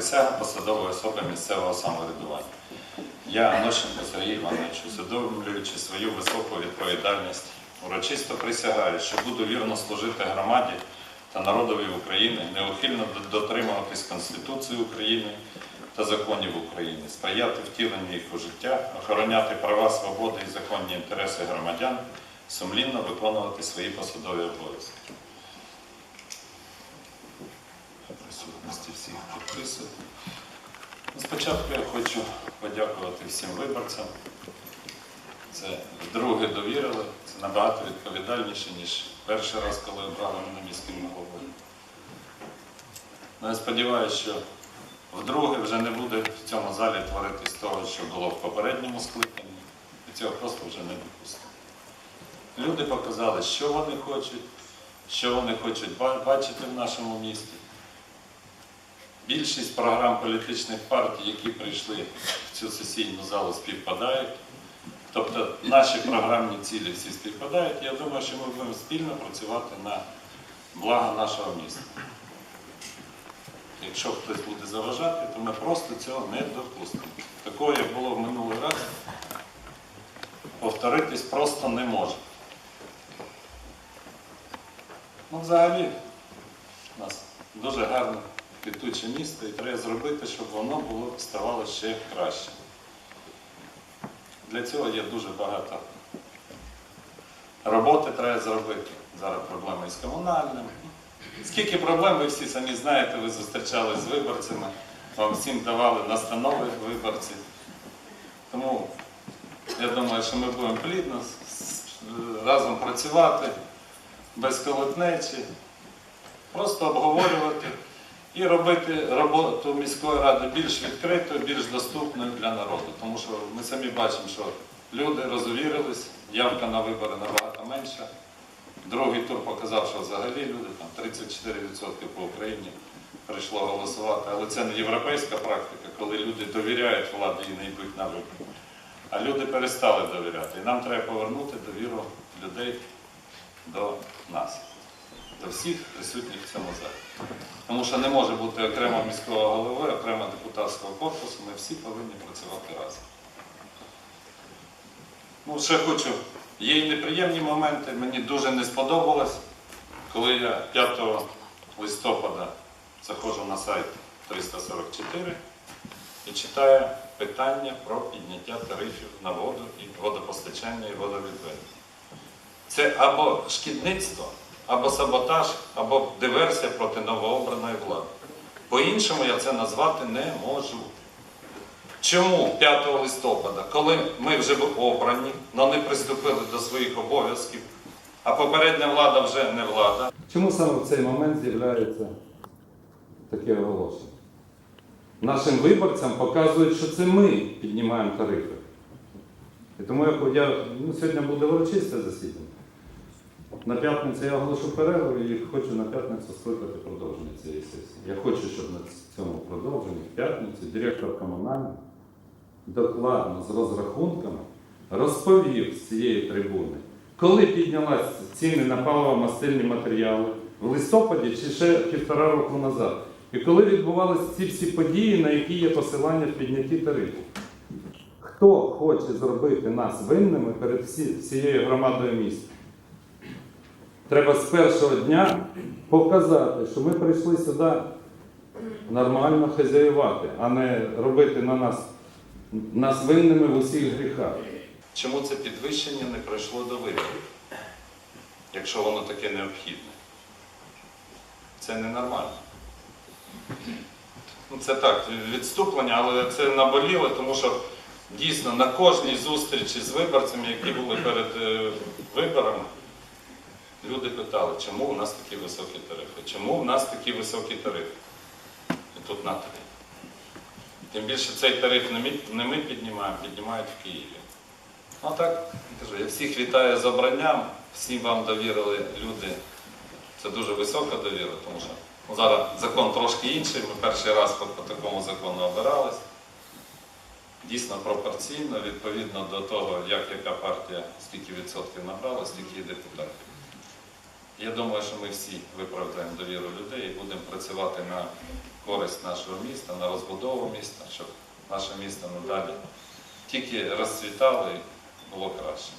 присяга посадової особи місцевого самоврядування. Я, Анощенко Сергій Іванович, усвідомлюючи свою високу відповідальність, урочисто присягаю, що буду вірно служити громаді та народові України, неухильно дотримуватись Конституції України та законів України, сприяти втіленню їх у життя, охороняти права, свободи і законні інтереси громадян, сумлінно виконувати свої посадові обов'язки. Всіх підписую. Ну, Спочатку я хочу подякувати всім виборцям. Це вдруге довірили, це набагато відповідальніше, ніж перший раз, коли обрали мене міським головою. Ну, я сподіваюся, що вдруге вже не буде в цьому залі творитись того, що було в попередньому скликанні, і цього просто вже не допустимо. Люди показали, що вони хочуть, що вони хочуть бачити в нашому місті. Більшість програм політичних партій, які прийшли в цю сесійну залу, співпадають. Тобто наші програмні цілі всі співпадають. Я думаю, що ми будемо спільно працювати на благо нашого міста. Якщо хтось буде заважати, то ми просто цього не допустимо. Такого, як було в минулий раз, повторитись просто не може. Ну, взагалі, у нас дуже гарне квітуче місто і треба зробити, щоб воно було ставало ще краще. Для цього є дуже багато роботи треба зробити. Зараз проблеми із комунальним. Скільки проблем, ви всі самі знаєте, ви зустрічались з виборцями, вам всім давали настанови виборці. Тому я думаю, що ми будемо плідно разом працювати, без колотнечі, просто обговорювати і робити роботу міської ради більш відкритою, більш доступною для народу. Тому що ми самі бачимо, що люди розвірились, явка на вибори набагато менша. Другий тур показав, що взагалі люди, там 34% по Україні прийшло голосувати. Але це не європейська практика, коли люди довіряють владі і не йдуть на вибори. А люди перестали довіряти. І нам треба повернути довіру людей до нас, до всіх присутніх в цьому залі. Тому що не може бути окремо міського голови, окремо депутатського корпусу, ми всі повинні працювати разом. Ну, ще хочу, є і неприємні моменти, мені дуже не сподобалось, коли я 5 листопада заходжу на сайт 344 і читаю питання про підняття тарифів на воду і водопостачання і водовідведення. Це або шкідництво, або саботаж, або диверсія проти новообраної влади. По-іншому я це назвати не можу. Чому 5 листопада, коли ми вже обрані, але не приступили до своїх обов'язків, а попередня влада вже не влада? Чому саме в цей момент з'являється таке оголошення? Нашим виборцям показують, що це ми піднімаємо тарифи. І тому я, ну, сьогодні буде урочисте засідання. На п'ятницю я оголошу перерву і хочу на п'ятницю скликати продовження цієї сесії. Я хочу, щоб на цьому продовженні в п'ятницю директор комунального докладно з розрахунками розповів з цієї трибуни, коли піднялись ціни на паливо-мастильні матеріали в листопаді чи ще півтора року назад. І коли відбувалися ці всі події, на які є посилання в піднятті тарифів. Хто хоче зробити нас винними перед всією громадою міста? Треба з першого дня показати, що ми прийшли сюди нормально хазяювати, а не робити на нас, нас винними в усіх гріхах. Чому це підвищення не прийшло до виборів, якщо воно таке необхідне? Це ненормально. Ну, це так, відступлення, але це наболіло, тому що дійсно на кожній зустрічі з виборцями, які були перед е, виборами, люди питали, чому у нас такі високі тарифи? Чому у нас такі високі тарифи? І тут на тобі. Тим більше цей тариф не ми, не ми піднімаємо, піднімають в Києві. Ну так, кажу, я всіх вітаю з обранням, всім вам довірили люди. Це дуже висока довіра, тому що ну, зараз закон трошки інший. Ми перший раз по, по такому закону обирались. Дійсно пропорційно, відповідно до того, як яка партія скільки відсотків набрала, стільки і депутатів. Я думаю, що ми всі виправдаємо довіру людей і будемо працювати на користь нашого міста, на розбудову міста, щоб наше місто надалі тільки розцвітало і було краще.